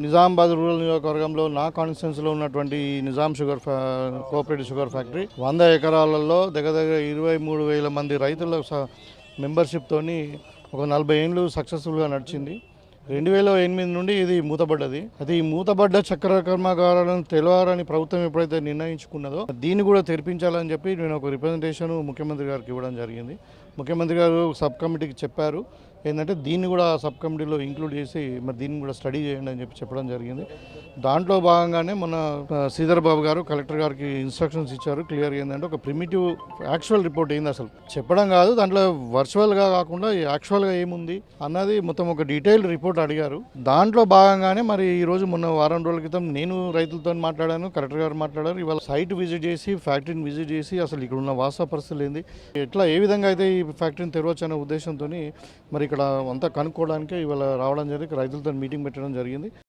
Nizamabad rural నియోజకవర్గంలో నా కాన్స్టిట్యున్సీలో ఉన్నటువంటి Nizam sugar cooperative sugar factory. వంద ఎకరాలలో దగ్గర దగ్గర ఇరవై మూడు వేల మంది రైతుల స- మెంబర్షిప్తోని ఒక నలభై ఏళ్ళు సక్సెస్ఫుల్గా నడిచింది. రెండు వేల ఎనిమిది నుండి ఇది మూతబడ్డది అది మూతబడ్డ చక్ర చక్కెర కర్మాగారాలను తెలవాలని ప్రభుత్వం ఎప్పుడైతే నిర్ణయించుకున్నదో దీన్ని కూడా తెరిపించాలని చెప్పి నేను ఒక రిప్రజెంటేషన్ ముఖ్యమంత్రి గారికి ఇవ్వడం జరిగింది. ముఖ్యమంత్రి గారు సబ్ కమిటీకి చెప్పారు. ఏంటంటే దీన్ని కూడా సబ్ కమిటీలో ఇంక్లూడ్ చేసి మరి దీన్ని కూడా స్టడీ చేయండి అని చెప్పి చెప్పడం జరిగింది. దాంట్లో భాగంగానే మన శ్రీధర్ బాబు గారు కలెక్టర్ గారికి ఇన్స్ట్రక్షన్స్ ఇచ్చారు. క్లియర్గా ఏంటంటే ఒక ప్రిమిటివ్ యాక్చువల్ రిపోర్ట్ ఏంది అసలు? చెప్పడం కాదు దాంట్లో వర్చువల్గా కాకుండా యాక్చువల్గా ఏముంది అన్నది మొత్తం ఒక డీటెయిల్డ్ రిపోర్ట్ అడిగారు. దాంట్లో భాగంగానే మరి ఈరోజు మొన్న వారం రోజుల క్రితం నేను రైతులతో మాట్లాడాను కలెక్టర్ గారు మాట్లాడారు. ఇవాళ సైట్ విజిట్ చేసి ఫ్యాక్టరీని విజిట్ చేసి అసలు ఇక్కడ ఉన్న వాస్తవ పరిస్థితులు ఏంది? ఎట్లా ఏ విధంగా అయితే ఈ ఫ్యాక్టరీని తెరవచ్చు అనే ఉద్దేశంతో మరి ఇక్కడ అంతా కనుక్కోవడానికి ఇవాళ రావడం జరిగి రైతులతో మీటింగ్ పెట్టడం జరిగింది.